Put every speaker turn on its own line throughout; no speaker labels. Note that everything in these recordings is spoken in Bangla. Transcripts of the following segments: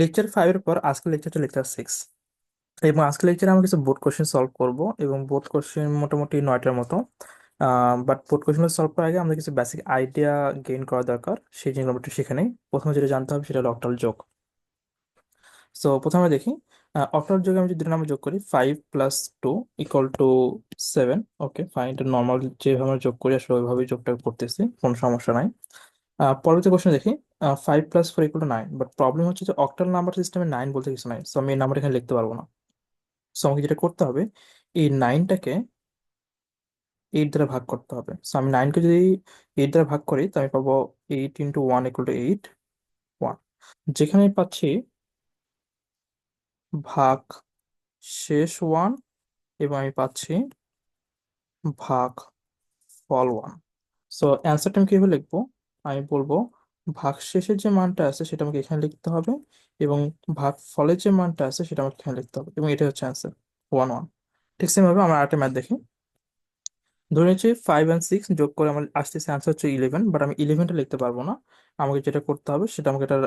লেকচার ফাইভের পর আজকে লেকচারটা লেকচার সিক্স এবং আজকে লেকচারে আমরা কিছু বোর্ড কোশ্চেন সলভ করব এবং বোর্ড কোশ্চেন মোটামুটি নয়টার মতো। বাট বোর্ড কোশ্চেন সলভ করার আগে আমাদের কিছু বেসিক আইডিয়া গেইন করা দরকার, সেই জিনিসগুলো একটু শিখে নেই। প্রথমে যেটা জানতে হবে সেটা হলো অক্টাল যোগ। সো প্রথমে দেখি অক্টাল যোগে আমি যদি দুটো নাম্বার যোগ করি five plus two equal to seven okay fine এটা নর্মাল যেভাবে আমরা যোগ করি, আসলে ওইভাবেই যোগটা করতেছি, কোনো সমস্যা নাই। পরবর্তী কোশ্চেন দেখি। Five plus four equal to nine but problem হচ্ছে যে অক্টাল নাম্বার সিস্টেমে নাইন বলতে কিছু নাই সো আমি এই নাম্বার এখানে লিখতে পারব না। সো আমাকে যেটা করতে হবে, এই নাইনটাকে এইট দ্বারা ভাগ করতে হবে। সো আমি নাইনকে যদি এইট দ্বারা ভাগ করি, তো আমি পাবো eight into one equal to eight one যেখানে আমি পাচ্ছি ভাগ শেষ ওয়ান এবং আমি পাচ্ছি ভাগ ফল ওয়ান সো অ্যান্সারটা আমি কীভাবে লিখব? আমি বলব ভাগ শেষের যে মানটা আছে সেটা আমাকে এখানে লিখতে হবে এবং ভাগ ফলের যে মানটা আছে সেটা আমাকে এখানে লিখতে হবে এবং এটা হচ্ছে অ্যান্সার ওয়ান ওয়ান ঠিক সেম ভাবে আমরা আরেকটা ম্যাথ দেখি। ধরে নিচ্ছি ফাইভ অ্যান্ড সিক্স যোগ করে আমার আসতেছে অ্যান্সার হচ্ছে ইলেভেন বাট আমি ইলেভেনটা লিখতে পারব না। আমাকে যেটা করতে হবে সেটা আমাকে এটা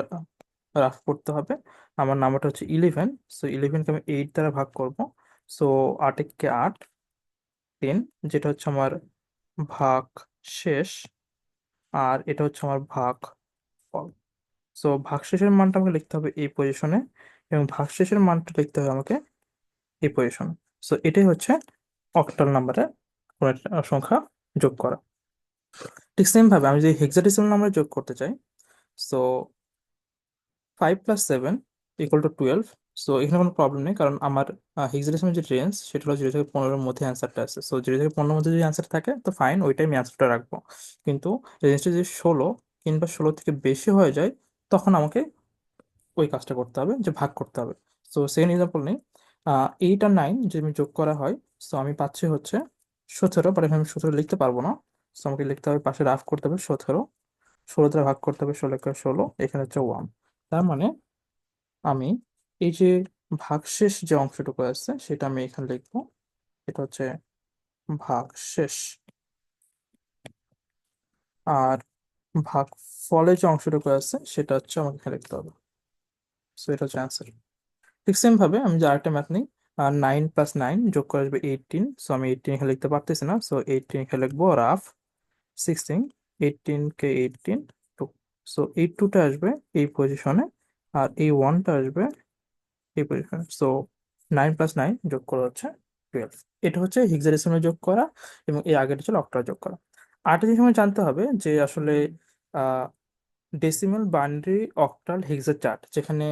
রাফ করতে হবে। আমার নাম্বারটা হচ্ছে ইলেভেন সো ইলেভেনকে আমি এইট দ্বারা ভাগ করব। সো আট একে আট টেন যেটা হচ্ছে আমার ভাগ শেষ। আর এটা হচ্ছে আমার ভাগ ফল সো ভাগশেষের মানটা আমাকে লিখতে হবে এই পজিশনে এবং ভাগশেষের মানটা লিখতে হবে আমাকে এই পজিশনে সো এটাই হচ্ছে অক্টাল নাম্বারে কোনো সংখ্যা যোগ করা। ঠিক সেম ভাবে আমি যদি হেক্সাডেসিমাল নাম্বারে যোগ করতে চাই so five plus seven equal to twelve so এখানে কোনো প্রবলেম নেই, কারণ আমার হেক্সাডেসিমাল যে রেঞ্জ সেটা হলো জিরো থেকে পনেরোর মধ্যে অ্যান্সারটা আছে। সো জিরো থেকে পনেরোর মধ্যে যদি অ্যান্সার থাকে, তো ফাইন ওইটাই আমি অ্যান্সারটা রাখব। কিন্তু রেঞ্জটা যদি ষোলো কিংবা ষোলো থেকে বেশি হয়ে যায়, তখন আমাকে ওই কাজটা করতে হবে, যে ভাগ করতে হবে। সো সেকেন্ড এক্সাম্পল নেই। এইট আর নাইন যদি আমি যোগ করা হয় সো আমি পাচ্ছি হচ্ছে সতেরো বাট আমি সতেরো লিখতে পারব না। সো আমাকে লিখতে হবে পাশে রাফ করতে হবে সতেরো ষোলো দ্বারা ভাগ করতে হবে ষোলো ষোলো, এখানে হচ্ছে ওয়ান তার মানে আমি এই যে ভাগশেষ যে অংশটুকু আছে, সেটা আমি এখানে লিখব। এটা হচ্ছে ভাগশেষ আর ভাগ ফলে যে অংশটুকু আছে, সেটা হচ্ছে আমাকে এখানে লিখতে হবে। সো এটা হচ্ছে অ্যান্সার ঠিক সেম ভাবে আমি যে আরেকটা ম্যাথ নিই, আর নাইন প্লাস নাইন যোগ করে আসবে এইটিন সো আমি এইটিন এখানে লিখতে পারতেছি না। সো এইটিন এখানে লিখব রাফ সিক্সটিন এইটিন কে এইটিন টু সো এই টুটা আসবে এই পজিশনে আর এই ওয়ানটা আসবে পজিশনে সো নাইন প্লাস নাইন যোগ করা হচ্ছে টুয়েলভ এটা হচ্ছে হেক্সাডেসিমাল যোগ করা এবং এই আগেটা ছিল অক্টাল যোগ করা। আরেকটা জিনিস আমার জানতে হবে যে আসলে decimal binary octal hexa chart যেখানে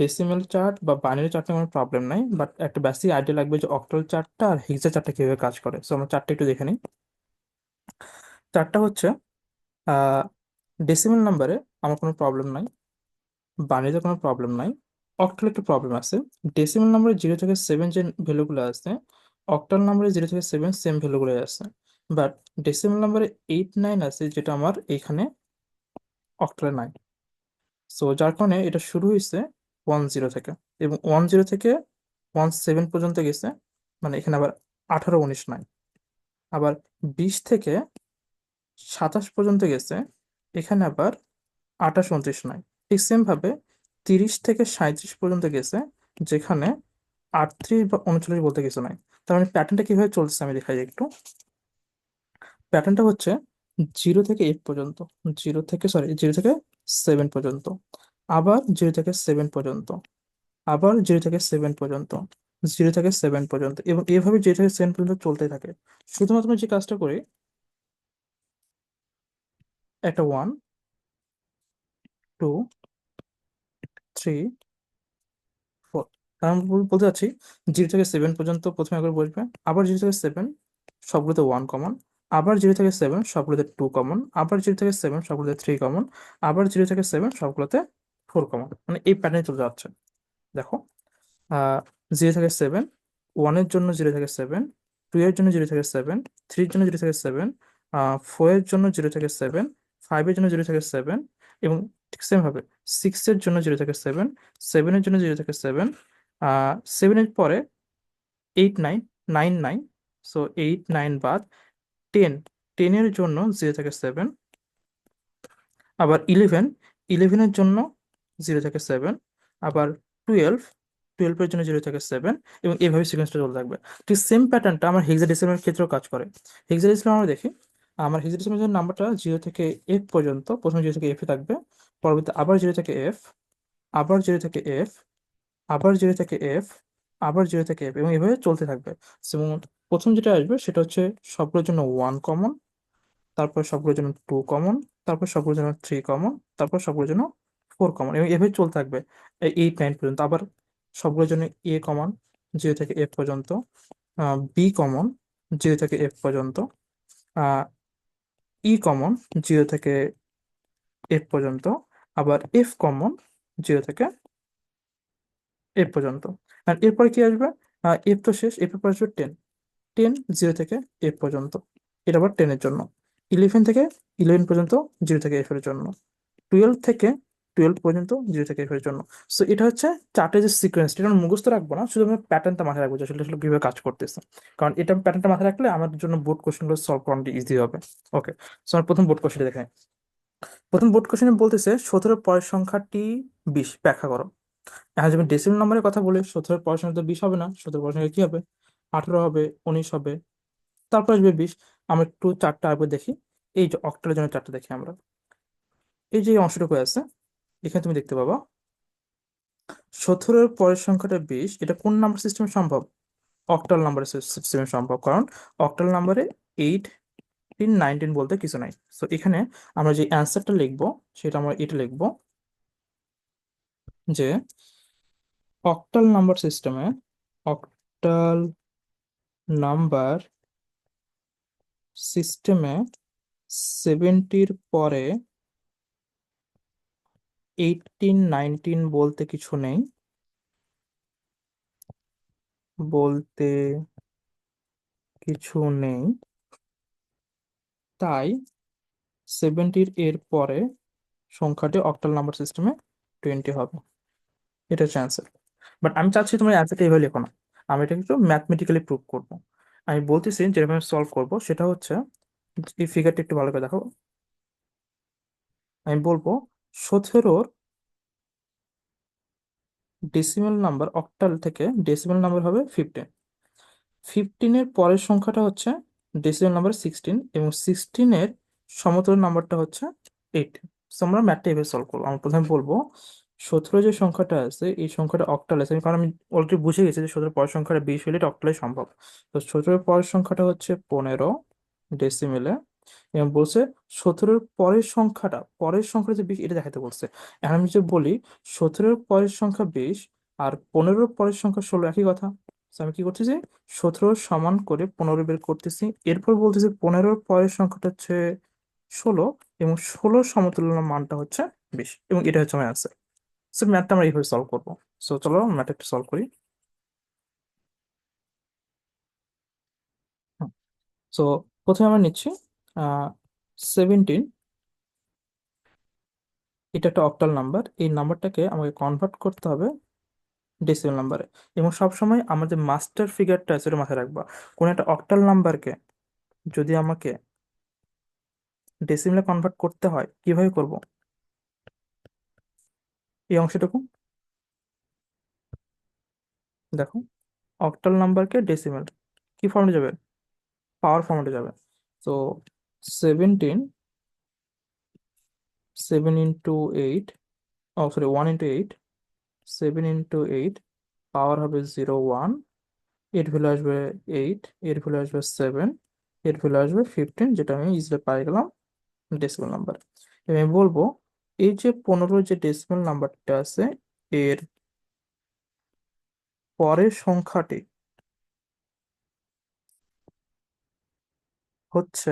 ডেসিমাল চার্ট বা বাইনারি চার্টে কোনো প্রবলেম নাই বাট একটা বেসিক আইডিয়া লাগবে যে অক্টাল চার্টটা আর হেক্সা চার্টটা কীভাবে কাজ করে। সো আমরা চারটা একটু দেখে নিই। চারটা হচ্ছে ডেসিমাল নাম্বারে আমার কোনো প্রবলেম নাই বাইনারিতে কোনো প্রবলেম নাই অক্টাল একটু প্রবলেম আছে। ডেসিমাল নাম্বারে জিরো থেকে সেভেন যে ভ্যালুগুলো আছে, অক্টাল নাম্বারে জিরো থেকে সেভেন সেম ভ্যালুগুলো আছে। বাট ডেসিমাল নাম্বারে এইট নাইন আছে, যেটা আমার এখানে অক্টালে নাই। সো যার কারণে এটা শুরু হয়েছে ওয়ান জিরো থেকে এবং ওয়ান জিরো থেকে ওয়ান সেভেন পর্যন্ত গেছে মানে এখানে আবার আঠারো উনিশ নাই আবার বিশ থেকে সাতাশ পর্যন্ত গেছে, এখানে আবার আঠাশ উনত্রিশ নাই ঠিক সেম ভাবে তিরিশ থেকে সাঁত্রিশ পর্যন্ত গেছে, যেখানে আটত্রিশ বা উনচল্লিশ বলতে কিছু নাই। তার মানে প্যাটার্নটা কীভাবে চলছে আমি দেখাই একটু। প্যাটার্নটা হচ্ছে জিরো থেকে এইট পর্যন্ত জিরো থেকে সরি জিরো থেকে সেভেন পর্যন্ত, আবার জিরো থেকে সেভেন পর্যন্ত, আবার জিরো থেকে সেভেন পর্যন্ত জিরো থেকে সেভেন পর্যন্ত, এবং এভাবে জিরো থেকে সেভেন পর্যন্ত চলতে থাকে। শুধুমাত্র যে কাজটা করি, একটা ওয়ান টু থ্রি ফোর বল- বলতে চাচ্ছি জিরো থেকে সেভেন পর্যন্ত প্রথমে একবার বসবে আবার জিরো থেকে সেভেন সবগুলোতে ওয়ান কমন আবার জিরো থেকে সেভেন সবগুলোতে টু কমন আবার জিরো থেকে সেভেন সবগুলোতে থ্রি কমন আবার জিরো থেকে সেভেন সবগুলোতে ফোর কমন মানে এই প্যাটার্নে চলে যাচ্ছে দেখো জিরো থেকে সেভেন ওয়ানের জন্য জিরো থেকে সেভেন টু এর জন্য জিরো থেকে সেভেন থ্রির জন্য জিরো থেকে সেভেন ফোরের জন্য জিরো থেকে সেভেন ফাইভের জন্য জিরো থেকে সেভেন এবং ঠিক সেম ভাবে। সিক্স এর জন্য জিরো থেকে সেভেন সেভেনের জন্য জিরো থেকে সেভেন সেভেনের পরে eight nine nine nine so eight nine বাদ টেন টেনের জন্য জিরো থেকে সেভেন আবার ইলেভেন ইলেভেনের জন্য জিরো থেকে সেভেন আবার টুয়েলভ টুয়েলভের জন্য জিরো থেকে সেভেন এবং এইভাবে সিকোয়েন্সটা চলতে থাকবে। ঠিক সেম প্যাটার্নটা আমার হেক্সাডেসিমালের ক্ষেত্রেও কাজ করে। হেক্সাডেসিমাল আমরা দেখি। আমার হেক্সাডেসিমালের নাম্বারটা জিরো থেকে এফ পর্যন্ত, প্রথমে জিরো থেকে এফে থাকবে পরবর্তী আবার জিরো থেকে এফ আবার জিরো থেকে এফ আবার জিরো থেকে এফ আবার জিরো থেকে এফ এবং এভাবে চলতে থাকবে। যেমন প্রথম যেটা আসবে সেটা হচ্ছে সবগুলোর জন্য ওয়ান কমন তারপর সবগুলোর জন্য টু কমন তারপর সবগুলোর জন্য থ্রি কমন তারপর সবগুলোর জন্য ফোর কমন এবং এভাবে চলতে থাকবে এইট নাইন পর্যন্ত। আবার সবগুলোর জন্য এ কমন জিরো থেকে এফ পর্যন্ত বি কমন জিরো থেকে এফ পর্যন্ত ই কমন জিরো থেকে এফ পর্যন্ত, আবার এফ কমন জিরো থেকে এফ পর্যন্ত। আর এরপরে কি আসবে? এফ তো শেষ এফ এর পর আসবে টেন টেন জিরো থেকে এফ পর্যন্ত। এটা আবার টেনের জন্য। ইলেভেন থেকে ইলেভেন পর্যন্ত জিরো থেকে এফ এর জন্য। টুয়েলভ থেকে টুয়েলভ পর্যন্ত জিরো থেকে এর জন্য। সো এটা হচ্ছে চার্টের যে সিকোয়েন্স এটা মুখস্থ রাখব না, শুধু আমরা প্যাটার্নটা মাথায় রাখব যে আসলে আসলে কীভাবে কাজ করতেছে। কারণ এটা প্যাটার্নটা মাথায় রাখলে আমার জন্য বোর্ড কোশ্চেনগুলো সলভ করানো ইজি হবে। ওকে সো আমার প্রথম বোর্ড কোশ্চেন দেখে প্রথম বোর্ড কোশ্চেনে বলতেছে, সতেরো পরের সংখ্যাটি বিশ, ব্যাখ্যা করো। এখন যদি ডেসিমাল নাম্বারের কথা বলি, সতেরো পরের সংখ্যা তো বিশ হবে না, সতেরো পরের সংখ্যা কি হবে? আঠেরো হবে, উনিশ হবে, তারপর আসবে বিশ। আমরা একটু চারটা আগে দেখি, এই যে অক্টালের জন্য চারটা দেখি আমরা। এই যে অংশটুকু আছে এখানে তুমি দেখতে পাবা। সতেরোর পরের সংখ্যাটা বিশ। এটা কোন নাম্বার সিস্টেমে সম্ভব? অক্টাল নাম্বার সিস্টেমে সম্ভব। কারণ অক্টাল নাম্বারে এইট টিন নাইনটিন বলতে কিছু নাই। সো এখানে আমরা যে অ্যান্সারটা লিখব, সেটা আমরা এটা লিখব যে অক্টাল নাম্বার সিস্টেমে অক্টাল নাম্বার সিস্টেমে সেভেন্টির পরে এইটিন নাইনটিন বলতে কিছু নেই। বলতে কিছু নেই। তাই সেভেন্টির এর পরে সংখ্যাটি অক্টাল নাম্বার সিস্টেমে টোয়েন্টি হবে। এটা হচ্ছে অ্যান্সার বাট আমি চাচ্ছি তোমার অ্যান্সারটা এভাবে লেখো না। আমি এটা একটু ম্যাথমেটিক্যালি প্রুভ করব। আমি বলতেছি যেরকম আমি সলভ করব, সেটা হচ্ছে, এই ফিগারটা একটু ভালো করে দেখো। আমি বলব সতেরোর ডেসিমাল নাম্বার অক্টাল থেকে ডেসিমাল নাম্বার হবে ফিফটিন ফিফটিনের পরের সংখ্যাটা হচ্ছে ডেসিমেল নাম্বার সিক্সটিন এবং সিক্সটিনের সমতুল্য নাম্বারটা হচ্ছে এইটিন সো আমরা ম্যাথটা এভাবে সলভ করব। আমি প্রথমে বলব, সতেরো যে সংখ্যাটা আছে, এই সংখ্যাটা অক্টাল আছে। কারণ আমি অলরেডি বুঝে গেছি যে সতেরো পরের সংখ্যাটা বিশ হলে এটা অক্টালে সম্ভব। তো সতেরো পরের সংখ্যাটা হচ্ছে পনেরো ডেসিমেলে বলছে সতেরোর পরের সংখ্যাটা পরের সংখ্যাটা যে বিশ, এটা দেখাতে বলছে। এখন আমি যে বলি সতেরোর পরের সংখ্যা বিশ আর পনেরোর পরের সংখ্যা ষোলো, একই কথা। আমি কি করতেছি? সতেরো সমান করে পনেরো বের করতেছি। এরপর বলতেছি পনেরোর পরের সংখ্যাটা হচ্ছে ষোলো এবং ষোলোর সমতুল্য মানটা হচ্ছে বিশ এবং এটা হচ্ছে আমার অ্যান্সার সো ম্যাথটা আমরা এইভাবে সলভ করব। সো চলো ম্যাথ একটু সলভ করি সো প্রথমে আমরা নিচ্ছি সেভেন্টিন এটা একটা অক্টাল নাম্বার এই নাম্বারটাকে আমাকে কনভার্ট করতে হবে ডেসিমাল নাম্বারে এবং সবসময় আমাদের মাস্টার ফিগারটা আছে সেটা মাথায় রাখবা। কোনো একটা অক্টাল নাম্বারকে যদি আমাকে ডেসিমালে কনভার্ট করতে হয়, কীভাবে করব? এই অংশটুকু। দেখো অক্টাল নাম্বারকে ডেসিমাল কি ফর্মে যাবে? পাওয়ার ফর্মেটে যাবে। তো seventeen seven into eight oh sorry one into eight seven into eight power হবে জিরো ওয়ানের ভ্যালু আসবে এইট এর ভ্যালু আসবে সেভেন এর ভ্যালু আসবে ফিফটিন যেটা আমি ইজিলি পাই গেলাম ডেসিমাল নাম্বার আমি বলব, এই যে পনেরো যে ডেসিমাল নাম্বারটা আছে, এর পরের সংখ্যাটি হচ্ছে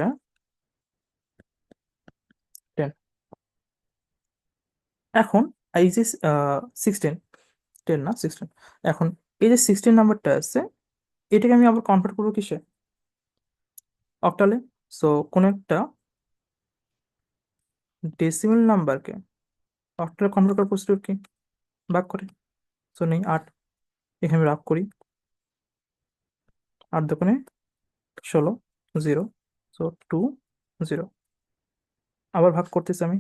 টেন এখন এই যে সিক্সটিন টেন না সিক্সটিন এখন এই যে সিক্সটিন নাম্বারটা আছে, এটাকে আমি আবার কনভার্ট করব কিসে? অক্টালে সো কোন একটা ডেসিমাল নাম্বারকে অক্টালে কনভার্ট করার প্রসিডিউর কি? ভাগ করে। সো নেই, আট। এখানে আমি ভাগ করি। আট দোকানে ষোলো জিরো সো টু জিরো আবার ভাগ করতেছি আমি।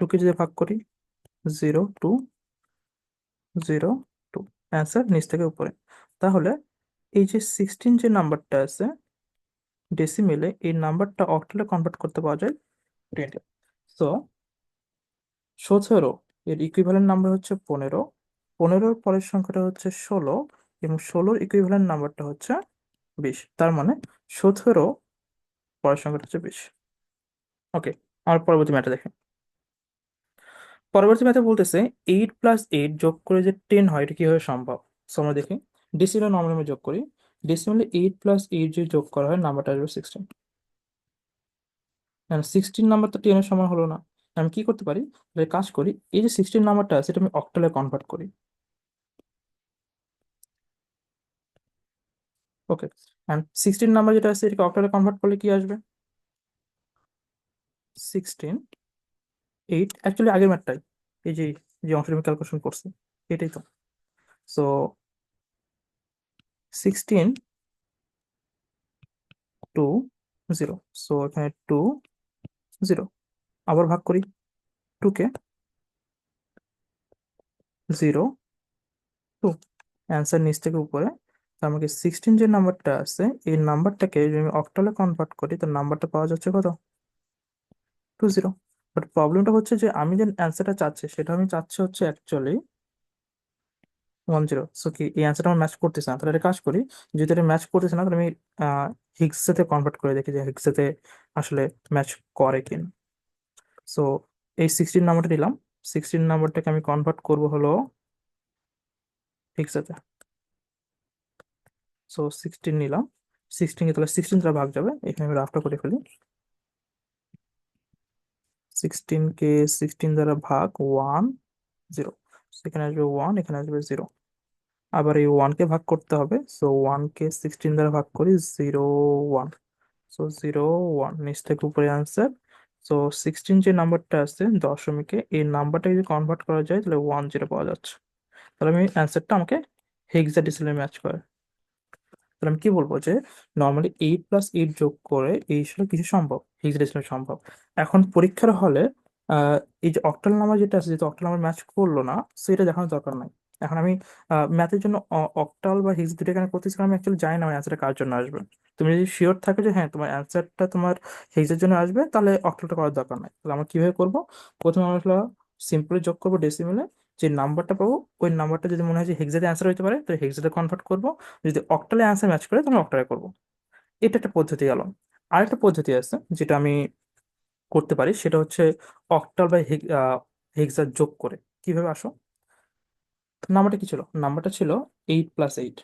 টুকে যদি ভাগ করি, zero, two zero, two, answer নিচ থেকে উপরে। তাহলে এই যে সিক্সটিন যে নাম্বারটা আছে ডেসিমেলে এই নাম্বারটা অক্টালে কনভার্ট করতে পাওয়া যায় টোয়েন্টি সো সতেরো, এর ইকুইভ্যালেন্ট নাম্বার হচ্ছে পনেরো। পনেরোর পরের সংখ্যাটা হচ্ছে ষোলো এবং ষোলোর ইকুইভ্যালেন্ট নাম্বারটা হচ্ছে বিশ। তার মানে সতেরো পরের সংখ্যাটা হচ্ছে বিশ। ওকে আর পরবর্তী ম্যাটে দেখেন পরবর্তী ম্যাথে বলতেছে এইট প্লাস এইট যোগ করে যে টেন হয়, এটা কীভাবে সম্ভব? সো আমরা দেখি। ডিসিমাল নর্মাল যোগ করি। ডিসিমালে এইট প্লাস এইট যে যোগ করা হয় নাম্বারটা আসবে সিক্সটিন সিক্সটিন নাম্বার তো টেনের সমান হলো না। আমি কি করতে পারি? কাজ করি, এই যে সিক্সটিন নাম্বারটা এটা আমি অক্টালে কনভার্ট করি। ওকে অ্যান্ড সিক্সটিন নাম্বার যেটা আছে, এটাকে অক্টালে কনভার্ট করলে কি আসবে? সিক্সটিন এইট অ্যাকচুয়ালি আগের ম্যাথটাই এই যে যে অংশটা আমি ক্যালকুলেশন করছি, এটাই তো। So sixteen two zero so এখানে টু জিরো আবার ভাগ করি। টুকে জিরো টু অ্যান্সার নিচ থেকে উপরে। তো আমাকে সিক্সটিন যে নাম্বারটা আছে, এই নাম্বারটাকে যদি আমি অক্টালে কনভার্ট করি তো নাম্বারটা পাওয়া যাচ্ছে কত? টু জিরো বাট প্রবলেমটা হচ্ছে যে আমি যে অ্যান্সারটা চাচ্ছি, সেটা আমি চাচ্ছি হচ্ছে অ্যাকচুয়ালি ওয়ান জিরো সো কি, এই অ্যান্সারটা আমার ম্যাচ করতেছে না, তাহলে একটা কাজ করি, যদি এটা ম্যাচ করতেছে না, তাহলে আমি হিগসেতে কনভার্ট করে দেখি যে হিগসেতে আসলে ম্যাচ করে কিনা। সো এই সিক্সটিন নাম্বারটা নিলাম সিক্সটিন নাম্বারটাকে আমি কনভার্ট করব হলো হিগসেতে সো সিক্সটিন নিলাম সিক্সটিনকে তাহলে সিক্সটিন দ্বারা ভাগ যাবে, এখানে আমি রাফটা করে ফেলি। সিক্সটিনকে সিক্সটিন দ্বারা ভাগ ওয়ান জিরো এখানে আসবে ওয়ান এখানে আসবে জিরো আবার এই ওয়ানকে ভাগ করতে হবে। সো ওয়ানকে সিক্সটিন দ্বারা ভাগ করি zero one so zero one নিচ থেকে উপরে আনসার সো সিক্সটিন যে নাম্বারটা আছে, দশমিকে, এই নাম্বারটা যদি কনভার্ট করা যায়, তাহলে ওয়ান জিরো পাওয়া যাচ্ছে। তাহলে আমি অ্যান্সারটা আমাকে হেক্সাডেসিমালে ম্যাচ করে তাহলে আমি কি বলব যে নর্মালি এইট প্লাস এইট যোগ করে এই আসলে কিছু সম্ভব? হেক্সাডেসিমাল সম্ভব। এখন পরীক্ষার হলে এই যে অক্টাল নাম্বার যেটা আছে, যেহেতু অক্টাল নাম্বার ম্যাচ করল না, সেটা দেখানোর দরকার নাই। এখন আমি ম্যাথের জন্য অক্টাল বা হিক্স দুটো এখানে করতেছি আমি অ্যাকচুয়ালি জানি না আমার অ্যান্সারটা কার জন্য আসবে। তুমি যদি শিওর থাকো যে হ্যাঁ তোমার অ্যান্সারটা তোমার হিক্সের জন্য আসবে, তাহলে অক্টালটা করার দরকার নাই। তাহলে আমরা কীভাবে করব? প্রথমে আমরা সিম্পলি যোগ করব ডেসিমেলে যে নাম্বারটা পাবো, ওই নাম্বারটা যদি মনে হয় যে হেক্সাতে অ্যান্সার হতে পারে, তাহলে হেক্সাতে কনভার্ট করব। যদি অক্টালে অ্যান্সার ম্যাচ করে, তাহলে অক্টালে করব। এটা একটা পদ্ধতি গেল। আরেকটা পদ্ধতি আছে, যেটা আমি করতে পারি, সেটা হচ্ছে অক্টাল বা হেক্সা যোগ করে। কীভাবে আসো? নাম্বারটা কি ছিল? নাম্বারটা ছিল eight plus eight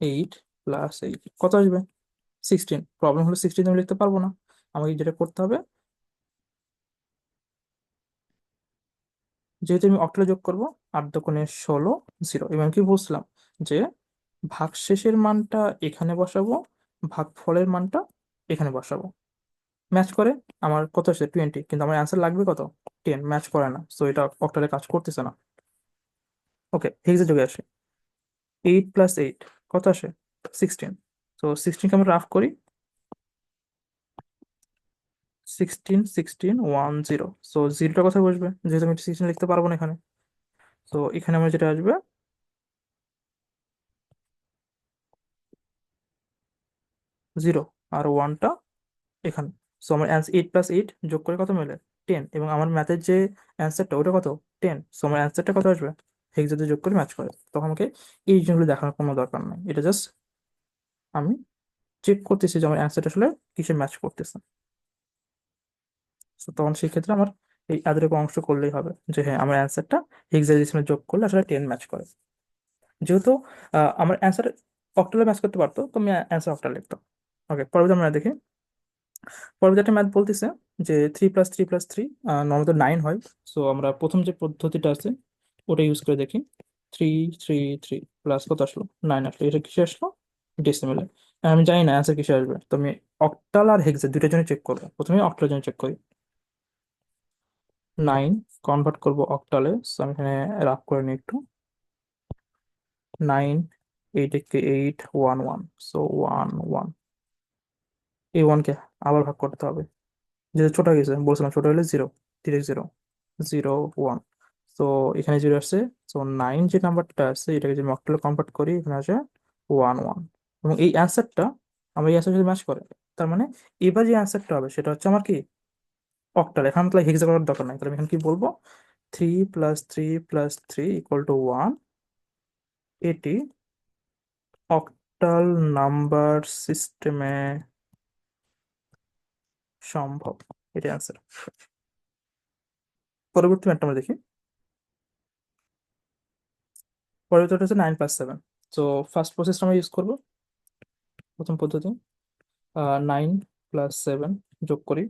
eight plus eight কত আসবে? সিক্সটিন প্রবলেম হলো সিক্সটিন আমি লিখতে পারব না। আমাকে যেটা করতে হবে যেহেতু আমি অক্টালে যোগ করব আট দোকানে ষোলো জিরো এবং কি বুঝলাম যে ভাগশেষের মানটা এখানে বসাবো, ভাগফলের মানটা এখানে বসাবো। ম্যাচ করে? আমার কত আসছে টোয়েন্টি কিন্তু আমার অ্যান্সার লাগবে কত? টেন ম্যাচ করে না। সো এটা অক্টালে কাজ করতেছে না। ওকে হিগসে যোগে আসে। এইট প্লাস এইট কত আসে? সিক্সটিন তো সিক্সটিনকে আমরা রাফ করি। Sixteen sixteen one zero so জিরোটা কোথায় বসবে? যেহেতু আমি সিক্সটিন লিখতে পারব না এখানে। তো এখানে আমার যেটা আসবে জিরো আর ওয়ানটা এখানে। সো আমার অ্যান্সার এইট প্লাস এইট যোগ করে কত মেলে? টেন এবং আমার ম্যাথের যে অ্যান্সারটা ওটা কত? টেন সো আমার অ্যান্সারটা কত আসবে? হেক্স যদি যোগ করে ম্যাচ করে, তখন আমাকে এই জিনিসগুলো দেখানোর কোনো দরকার নেই। এটা জাস্ট আমি চেক করতেছি যে আমার অ্যান্সারটা আসলে কিসে ম্যাচ করতেছে। তো তখন সেই ক্ষেত্রে আমার এই এতটুকু অংশ করলেই হবে যে হ্যাঁ আমার অ্যান্সারটা হেক্সাডেসিমালে যোগ করলে আসলে টেন ম্যাচ করে। যেহেতু আমার অ্যান্সার অক্টালে ম্যাচ করতে পারতো, তো আমি অ্যান্সার অক্টাল লিখতাম। ওকে পরবর্তী আমরা দেখি। পরবর্তী একটা ম্যাথ বলতেছে যে three plus three plus three normal nine হয়। সো আমরা প্রথম যে পদ্ধতিটা আছে, ওটা ইউজ করে দেখি। থ্রি থ্রি থ্রি প্লাস কত আসলো? নাইন আসলো। এটা কিসে আসলো? ডেসিমেলে আমি জানি না অ্যান্সার কিসে আসবে। তো আমি অক্টাল আর হেক্সা দুইটার জন্য চেক করব। প্রথমে অক্টালের জন্য চেক করি। নাইন কনভার্ট করব অক্টালে সো আমি এখানে রাফ করে নিই একটু। নাইন এইট কে eight one one so one one এই ওয়ানকে আবার ভাগ করতে হবে। যেহেতু ছোট গেছে বলছিলাম ছোট হলে zero direct zero zero one তো এখানে জিরো আসছে। তো নাইন যে নাম্বারটা আছে, এটাকে যদি অক্টালে কনভার্ট করি, এখানে আসে ওয়ান ওয়ান এবং এই অ্যান্সারটা আমার এই অ্যান্সার যদি ম্যাচ করে, তার মানে এবার যে অ্যান্সারটা হবে, সেটা হচ্ছে আমার কি? অক্টাল, এখানে তাহলে হেক্সা করার দরকার নাই। তাহলে আমি এখানে কি বলব? Three plus three plus three equal to one এটি অক্টাল নাম্বার সিস্টেমে সম্ভব। এটা অ্যান্সার পরবর্তী ম্যাটটা আমরা দেখি। পরবর্তীটা হচ্ছে নাইন প্লাস সেভেন তো ফার্স্ট প্রসেসটা আমরা ইউজ করব। প্রথম পদ্ধতি। নাইন প্লাস সেভেন যোগ করি।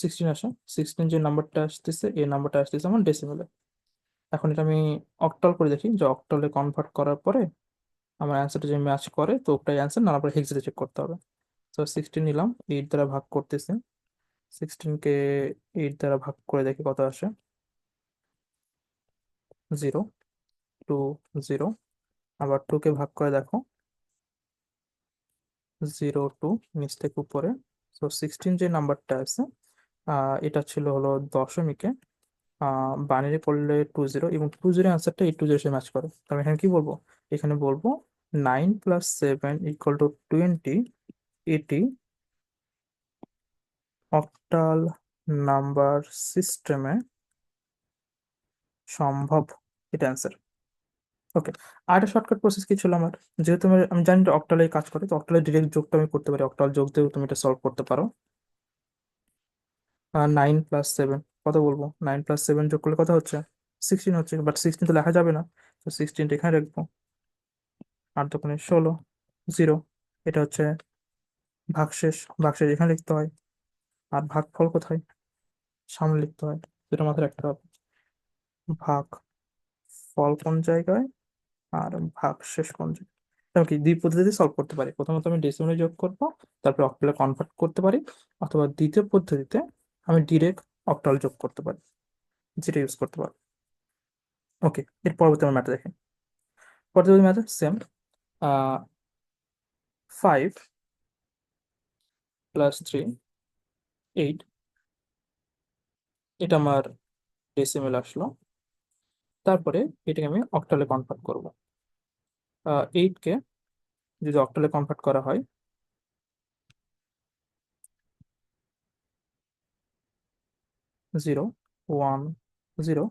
সিক্সটিন আসে সিক্সটিন যে নাম্বারটা আসতেছে, এই নাম্বারটা আসতেছে আমার ডেসিমেলে এখন এটা আমি অক্টাল করে দেখি, যে অক্টালে কনভার্ট করার পরে আমার অ্যান্সারটা যে ম্যাচ করে, তো ওটাই অ্যান্সার না পরে হেক্সাতে চেক করতে হবে। তো সিক্সটিন নিলাম এইট দ্বারা ভাগ করতেছে। সিক্সটিনকে এইট দ্বারা ভাগ করে দেখি কত আসে। জিরো টু জিরো আবার টুকে ভাগ করে দেখো। জিরো টু নিচ থেকে উপরে। তো সিক্সটিন যে নাম্বারটা আছে এটা ছিল হলো দশমিকে। বাইনারি করলে টু জিরো এবং টু জিরো অ্যান্সারটা এই টু জিরো সে ম্যাচ করে। তো আমি এখানে কি বলব? এখানে বলব nine plus seven equal to twenty এটি অক্টাল নাম্বার সিস্টেমে সম্ভব এটা অ্যান্সার ওকে আর শর্টকাট প্রসেস কি ছিল আমার? যেহেতু আমি জানি অক্টালে কাজ করে, তো অক্টালে ডিরেক্ট যোগটা আমি করতে পারি। অক্টাল যোগ দিয়েও তুমি এটা সলভ করতে পারো। নাইন প্লাস সেভেন কত বলব? নাইন প্লাস সেভেন যোগ করলে কত হচ্ছে? সিক্সটিন হচ্ছে। বাট সিক্সটিন তো লেখা যাবে না। তো সিক্সটিনটা এখানে রাখব। আর দোকানে ষোলো জিরো এটা হচ্ছে ভাগশেষ। ভাগশেষ এখানে লিখতে হয়। আর ভাগফল কোথায়? সামনে লিখতে হয়। যেটা মাথায় রাখতে হবে। ভাগ ফল কোন জায়গায়? আর ভাগ শেষ কোন জায়গায়? কি দুই পদ্ধতিতে সলভ করতে পারি। প্রথমত আমি ডেসিমালে যোগ করব। তারপর অক্টালে কনভার্ট করতে পারি। অথবা দ্বিতীয় পদ্ধতিতে আমি ডিরেক্ট অক্টাল যোগ করতে পারি, যেটা ইউজ করতে পারি ওকে এর পরবর্তী আমার ম্যাথ দেখেন। পরবর্তী math same five plus three eight এটা আমার ডেসিমেল আসলো। তারপরে এটাকে আমি অক্টালে কনভার্ট করব। এইটকে যদি অক্টালে কনভার্ট করা হয় জিরো, ওয়ান, জিরো।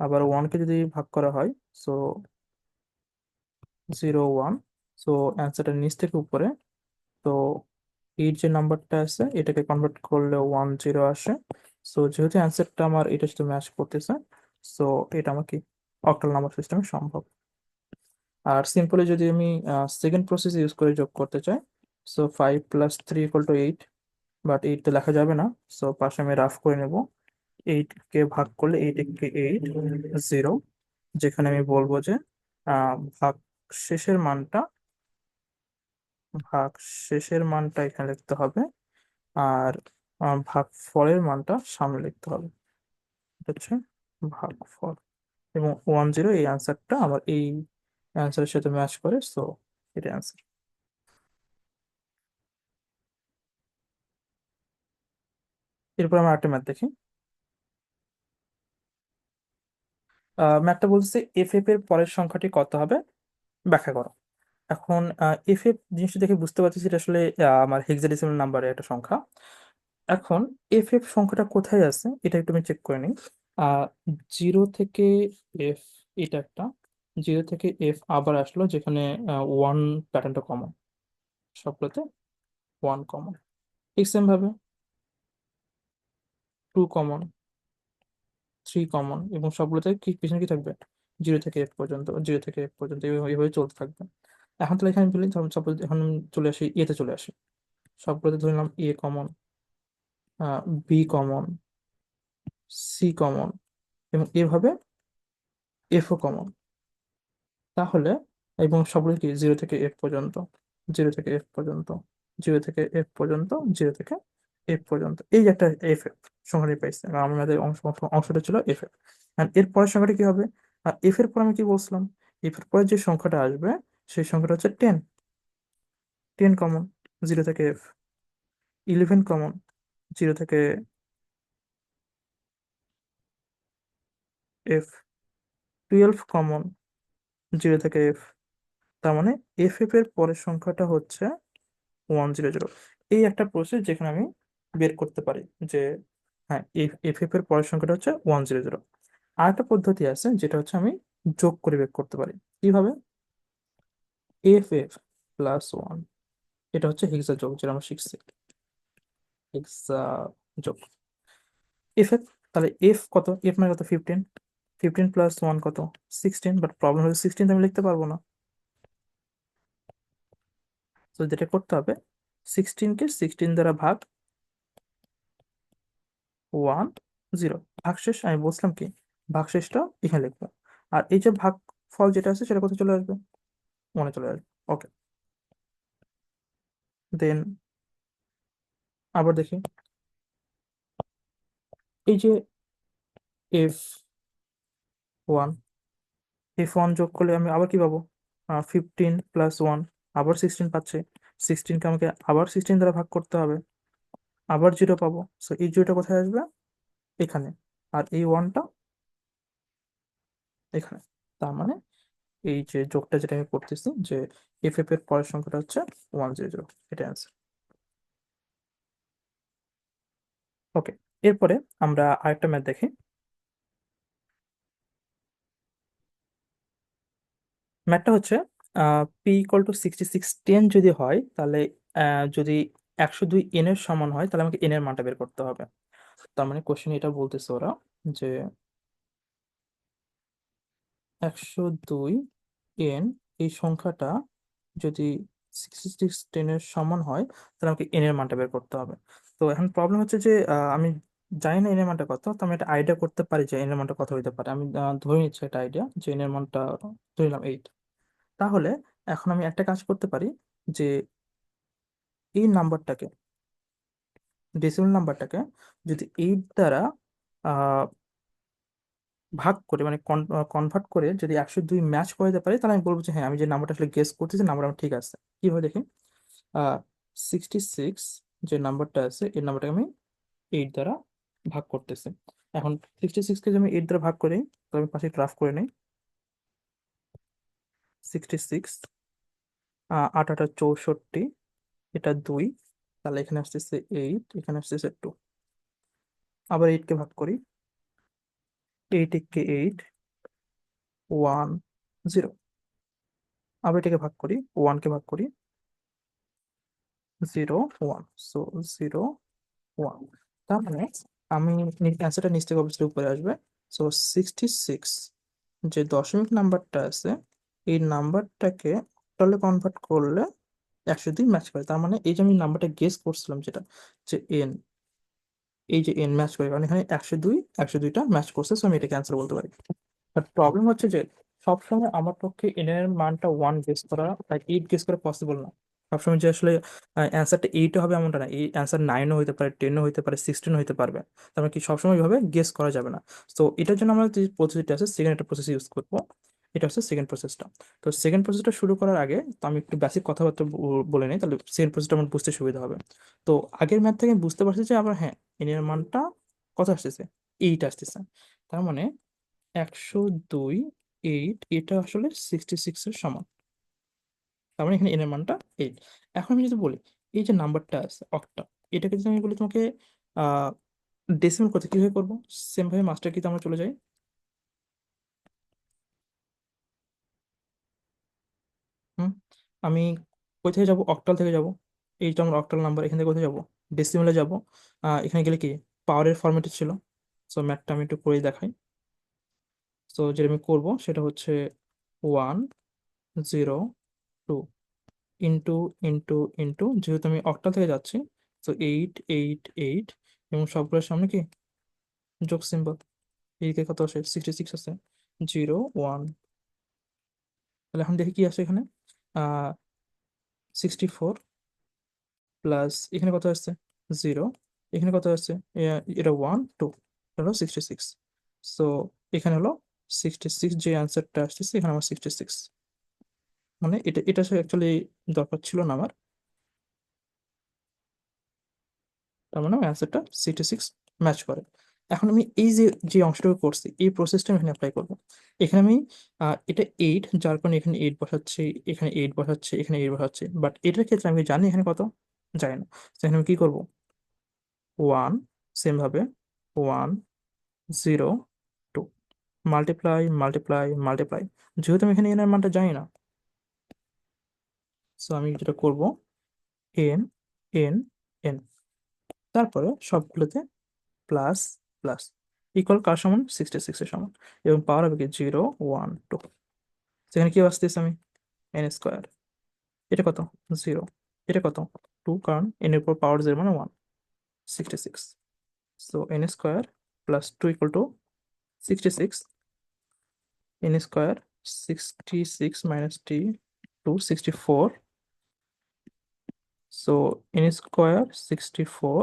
আবার ওয়ানকে যদি ভাগ করা হয় সো জিরো, ওয়ান। সো অ্যান্সারটা নিচ থেকে উপরে। তো এইট যে নাম্বারটা আছে, এটাকে কনভার্ট করলে ওয়ান, জিরো আসে। সো যেহেতু অ্যান্সারটা আমার এটার সাথে ম্যাচ করতেছে সো এটা আমাকে অক্টাল নাম্বার সিস্টেমে সম্ভব। আর সিম্পলি যদি আমি সেকেন্ড প্রসেস ইউজ করে যোগ করতে চাই so five plus three equal to eight but eight তো লেখা যাবে না। সো পাশে আমি রাফ করে নেব। এইট কে ভাগ করলে এইট কে এইট, জিরো, যেখানে আমি বলব যে ভাগ শেষের মানটা, ভাগ শেষের মানটা এখানে লিখতে হবে, আর ভাগ ফলের মানটা সামনে লিখতে হবে হচ্ছে ভাগ ফল, এবং ওয়ান জিরো এই অ্যান্সারটা আমার এই অ্যান্সারের সাথে ম্যাচ করে, সো এটা অ্যান্সার। এরপর আমরা একটা ম্যাথ দেখি। ম্যাথটা বলছে এফ এফ এর পরের সংখ্যাটি কত হবে? ব্যাখ্যা করো। এখন এফ এফ জিনিসটা দেখে বুঝতে পারছি সেটা আসলে আমার হেক্সাডেসিমাল নাম্বারের একটা সংখ্যা। এখন এফ এফ সংখ্যাটা কোথায় আছে এটা একটু আমি চেক করে নিই। জিরো থেকে এফ এটা একটা জিরো থেকে এফ আবার আসলো যেখানে ওয়ান প্যাটার্নটা কমন সবগুলোতে ওয়ান কমন ঠিক সেম ভাবে। টু কমন থ্রি কমন এবং সবগুলোতে কি, পিছনে কি থাকবে? জিরো থেকে এফ পর্যন্ত জিরো থেকে এফ পর্যন্ত এইভাবে চলতে থাকবে। এখন তাহলে এখানে বলি সাপোজ এখন চলে আসি এতে চলে আসি। সবগুলোতে ধরে নিলাম A common B common C common এবং এভাবে এফও কমন তাহলে এবং সবগুলো কি? জিরো থেকে এফ পর্যন্ত জিরো থেকে এফ পর্যন্ত জিরো থেকে এফ পর্যন্ত জিরো থেকে এফ পর্যন্ত। এই একটা এফ এফ সংখ্যাটি পাইছে এবং আমাদের অংশ অংশ- অংশটা ছিল এফ এফ এর পরের সংখ্যাটা কি হবে? আর এফ এর পর আমি কি বলছিলাম? এফ এর পরে যে সংখ্যাটা আসবে, সেই সংখ্যাটা হচ্ছে টেন টেন কমন জিরো থেকে এফ ইলেভেন কমন জিরো থেকে এফ টুয়েলভ কমন জিরো থেকে এফ তার মানে এফ এফ এর পরের সংখ্যাটা হচ্ছে ওয়ান জিরো জিরো এই একটা প্রসেস যেখানে আমি বের করতে পারি যে হ্যাঁ এফ এফ এর পরের সংখ্যাটা হচ্ছে ওয়ান জিরো জিরো আরেকটা পদ্ধতি আছে যেটা হচ্ছে আমি যোগ করে বের করতে পারি। কীভাবে? এফ এফ প্লাস ওয়ান এটা হচ্ছে হেক্সা যোগ যেটা আমরা শিখছি। হেক্সা যোগ। এফ এফ তাহলে এফ কত? এফ মানে কত? ফিফটিন ফিফটিন প্লাস ওয়ান কত? সিক্সটিন বাট প্রবলেম হচ্ছে সিক্সটিন আমি লিখতে পারব না। তো যেটা করতে হবে সিক্সটিনকে সিক্সটিন দ্বারা ভাগ ওয়ান, জিরো। ভাগশেষ আমি বলছিলাম কি? ভাগশেষটা এখানে লিখব। আর এই যে ভাগ ফল যেটা আছে সেটা কোথায় চলে আসবে? মনে চলে আসবে। ওকে। দেন আবার দেখি। এই যে এফ ওয়ান এফ ওয়ান যোগ করলে আমি আবার কি পাবো? ফিফটিন প্লাস ওয়ান, আবার সিক্সটিন পাচ্ছে। সিক্সটিনকে আমাকে আবার সিক্সটিন দ্বারা ভাগ করতে হবে। আবার জিরো পাবো। সো এই জিরোটা কোথায় আসবে? এখানে। আর এই ওয়ানটা এখানে। তার মানে এই যে যোগটা যেটা আমি করতেছি, যে এফ এফ এর পরের সংখ্যাটা হচ্ছে ওয়ান জিরো জিরো এটা অ্যান্সার ওকে এরপরে আমরা আরেকটা ম্যাথ দেখি। ম্যাথটা হচ্ছে P equal to sixty six ten যদি হয়, তাহলে যদি একশো দুই এন এর সমান হয়, তাহলে আমাকে এন এর মানটা বের করতে হবে। তার মানে কোশ্চেন এটা বলতেছে ওরা যে একশো দুই এন এই সংখ্যাটা যদি সিক্সটি সিক্স টেনের সমান হয়, তাহলে আমাকে এন এর মানটা বের করতে হবে। তো এখন প্রবলেম হচ্ছে যে আমি জানি না এন এর মানটা কত, তো আমি একটা আইডিয়া করতে পারি যে এন এর মানটা কত হইতে পারে। আমি ধরে নিচ্ছি একটা আইডিয়া যে এন এর মানটা ধরলাম এইট তাহলে এখন আমি একটা কাজ করতে পারি যে এই নাম্বারটাকে ডেসিমাল নাম্বারটাকে যদি এইট দ্বারা ভাগ করে মানে কনভার্ট করে যদি একশো দুই ম্যাচ করে দিতে পারি, তাহলে আমি বলব যে হ্যাঁ আমি যে নাম্বারটা আসলে গেস করতেছি নাম্বার আমার ঠিক আছে। কীভাবে দেখি? সিক্সটি সিক্স যে নাম্বারটা আছে, এই নাম্বারটাকে আমি এইট দ্বারা ভাগ করতেছি। এখন সিক্সটি সিক্সকে যদি আমি এইট দ্বারা ভাগ করি, তাহলে আমি পাশে ড্রাফট করে নিই। সিক্সটি সিক্স আট আটা চৌষট্টি এটা দুই, তাহলে এখানে আসতেছে এইট এখানে আসতেছে টু আবার এইটকে ভাগ করি। এইট কে এইট ওয়ান জিরো আবার এটাকে ভাগ করি ওয়ানকে ভাগ করি। Zero one so zero one তার মানে আমি অ্যান্সারটা নিচ থেকে অবশ্যই উপরে আসবে। সো সিক্সটি সিক্স যে দশমিক নাম্বারটা আছে, এই নাম্বারটাকে অক্টালে কনভার্ট করলে একশো দুই ম্যাচ করে, তার মানে এই যে আমি নাম্বারটা গেস করছিলাম যেটা, যে এন এই যে এন ম্যাচ করে, কারণ এখানে একশো দুই, একশো দুইটা ম্যাচ করছে সো আমি এটাকে অ্যান্সার বলতে পারি। প্রবলেম হচ্ছে যে, সবসময় আমার পক্ষে এন এর মানটা ওয়ান গেস করা লাইক এইট গেস করা পসিবল না। সবসময় যে আসলে অ্যান্সারটা এইটও হবে এমনটা না, এই অ্যান্সার নাইনও হতে পারে টেনও হতে পারে সিক্সটিনও হতে পারবে। তার মানে কি সবসময় এইভাবে গেস করা যাবে না। তো এটার জন্য আমরা যে পদ্ধতিটা আছে সেকেন্ড একটা প্রসেস ইউজ করব। এটা হচ্ছে সেকেন্ড প্রসেসটা তো সেকেন্ড প্রসেসটা শুরু করার আগে তো আমি একটু বেসিক কথাবার্তা বলে নিই, তাহলে সেকেন্ড প্রসেসটা আমার বুঝতে সুবিধা হবে। তো আগের ম্যাথ থেকে আমি বুঝতে পারছি যে আবার হ্যাঁ এন এর মানটা কত আসতেছে? এইট আসতেছে। তার মানে একশো দুই এইট এটা আসলে সিক্সটি সিক্সের সমান। তার মানে এখানে এন এর মানটা এইট এখন আমি যদি বলি, এই যে নাম্বারটা আছে অক্টা এটাকে যদি আমি বলি তোমাকে ডেসিমাল করতে কীভাবে করব? সেমভাবে মাস্টার কিতে আমরা চলে যাই। আমি কোথায় যাব? অক্টাল থেকে যাব। এইটা আমার অক্টাল নাম্বার এখান থেকে কোথায় যাব? ডেসিমালে যাব। এখানে গেলে কি? পাওয়ারের ফরম্যাটে ছিল। সো ম্যাথটা আমি একটু করে দেখাই। তো যেটা আমি করব, সেটা হচ্ছে one zero two into into into যেহেতু আমি অক্টাল থেকে যাচ্ছি তো এইট এইট এইট এবং সবগুলোর সামনে কি? যোগ সিম্বল এইদিকে কত আসে? সিক্সটি সিক্স আছে জিরো ওয়ান তাহলে এখন দেখি কি আছে এখানে। সিক্সটি ফোর প্লাস এখানে কত আসছে? জিরো এখানে কত আসছে? এটা ওয়ান টু হলো সিক্সটি সিক্স সো এখানে হলো সিক্সটি সিক্স যে অ্যান্সারটা আসতেছে, এখানে আমার সিক্সটি সিক্স মানে এটা এটা অ্যাকচুয়ালি দরকার ছিল না আমার। তার মানে অ্যান্সারটা সিক্সটি সিক্স ম্যাচ করে। এখন আমি এই যে যে অংশটুকু করছি, এই প্রসেসটা আমি এখানে অ্যাপ্লাই করব। এখানে আমি এটা এইট যার কারণে এখানে এইট বসাচ্ছি, এখানে এইট বসাচ্ছি, এখানে এইট বসাচ্ছি বাট এটার ক্ষেত্রে আমি জানি এখানে কত? জানি না। তো এখানে আমি কী করব? ওয়ান সেমভাবে one zero two multiply multiply multiply যেহেতু আমি এখানে এনের মানটা জানি না। সো আমি যেটা করব এন এন এন তারপরে সবগুলোতে প্লাস প্লাস ইকুয়াল কার সমান সিক্সটি সিক্সের সমান এবং পাওয়ার হবে কি জিরো ওয়ান টু সেখানে কি আসতেছে আমি এন স্কোয়ার এটা কত জিরো এটা কত টু কারণ এন এর উপর পাওয়ার জিরো মানে one sixty six so N square plus two equal to sixty six N square sixty six minus T two sixty four so N square sixty four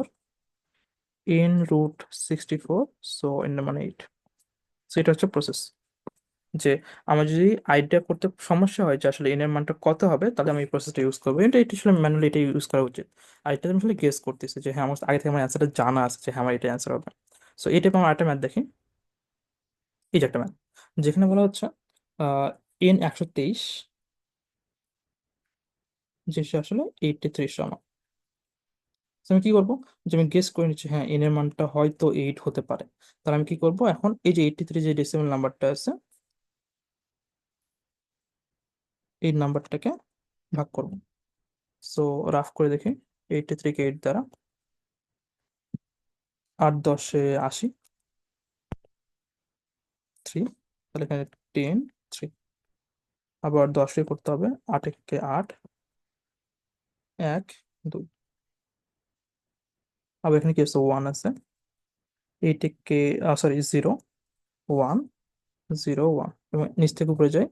in root 64 so n মানে 8 সো এটা হচ্ছে প্রসেস যে আমার যদি আইডিয়া করতে সমস্যা হয় যে আসলে এনের মানটা কত হবে, তাহলে আমি এই প্রসেসটা ইউজ করব। এটা এটা আসলে ম্যানুয়ালি এটা ইউজ করা উচিত। আর এটা আমি আসলে গেস করতেছি যে হ্যাঁ আমার আগে থেকে আমার অ্যান্সারটা জানা আছে যে হ্যাঁ আমার এটা অ্যান্সার হবে। সো এই এটা আমার আরেকটা ম্যাথ দেখি। এই যে একটা ম্যাথ যেখানে বলা হচ্ছে এন একশো তেইশ, যে আসলে এইটটি থ্রি সমান। আমি কি করব? যে আমি গেস করে নিচ্ছি হ্যাঁ এন এর মানটা হয়তো এইট হতে পারে। তাহলে আমি কি করব এখন? এই যে এইটটি থ্রি যে ডেসিমেল নাম্বারটা আছে, এই নাম্বারটাকে ভাগ করব। সো রাফ করে দেখি এইটটি থ্রি কে এইট দ্বারা আট দশে আশি থ্রি তাহলে এখানে টেন থ্রি আবার দশে করতে হবে আট আট, এক, দুই। আবার এখানে কি আছে? ওয়ান আছে। এইট কে sorry zero one zero one এবং নিচ থেকে উপরে যায়।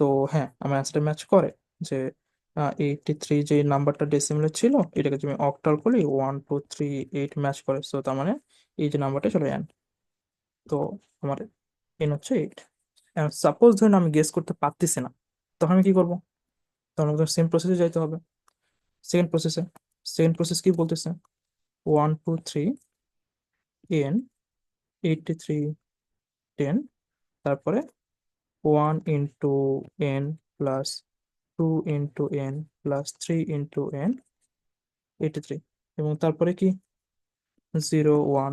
তো হ্যাঁ আমার অ্যান্সারটা ম্যাচ করে যে এইটটি থ্রি যে নাম্বারটা ডেসিমেলে ছিল, এটাকে আমি অক্টাল করি one two three eight match করে। সো তার মানে এই যে নাম্বারটা চলে যান তো আমার এন হচ্ছে এইট সাপোজ ধরুন আমি গেস করতে পারতেছি না, তখন আমি কি করব? তখন আমাকে সেম প্রসেসে যাইতে হবে। সেকেন্ড প্রসেসে সেকেন্ড প্রসেস কি বলতেছে? One, two, three N eighty three, ten, তারপরে one into N plus two into N plus three into N eighty three. এবং তারপরে কি? জিরো, ওয়ান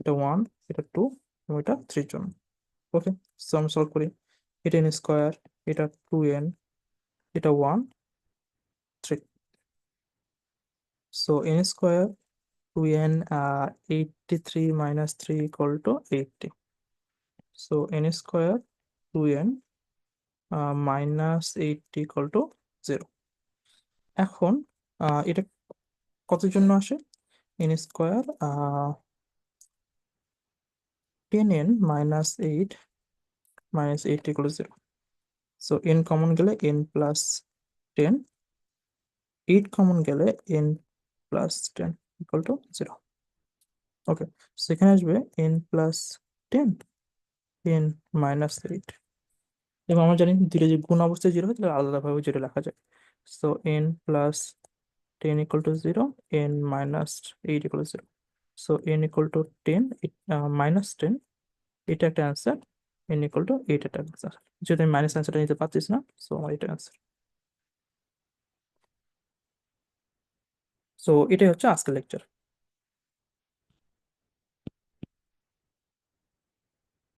এটা ওয়ান, এটা টু, এবং এটা থ্রির জন্য। ওকে, সো আমি সলভ করি। এটা এন স্কোয়ার, এটা টু এন, এটা one three N square two N eighty three minus three equal to eighty so N square two N minus eighty equal to zero এখন এটা কত জন্য আসে? N square ten N minus eight minus eight equal to zero so N common গেলে N plus ten eight common গেলে N plus ten equal to zero okay সেখানে আসবে N plus ten N minus eight এবং আমরা জানি দুটো যে গুণ অবস্থায় জিরো হয়, তাহলে আলাদাভাবে জিরো লেখা যায় so N plus ten equal to zero N minus eight equal zero so N equal to ten minus ten এটা একটা answer N equal to eight একটা অ্যান্সার যেহেতু আমি মাইনাস অ্যান্সারটা নিতে পারছিস না সো আমার এটা অ্যান্সার সো এটাই হচ্ছে আজকের লেকচার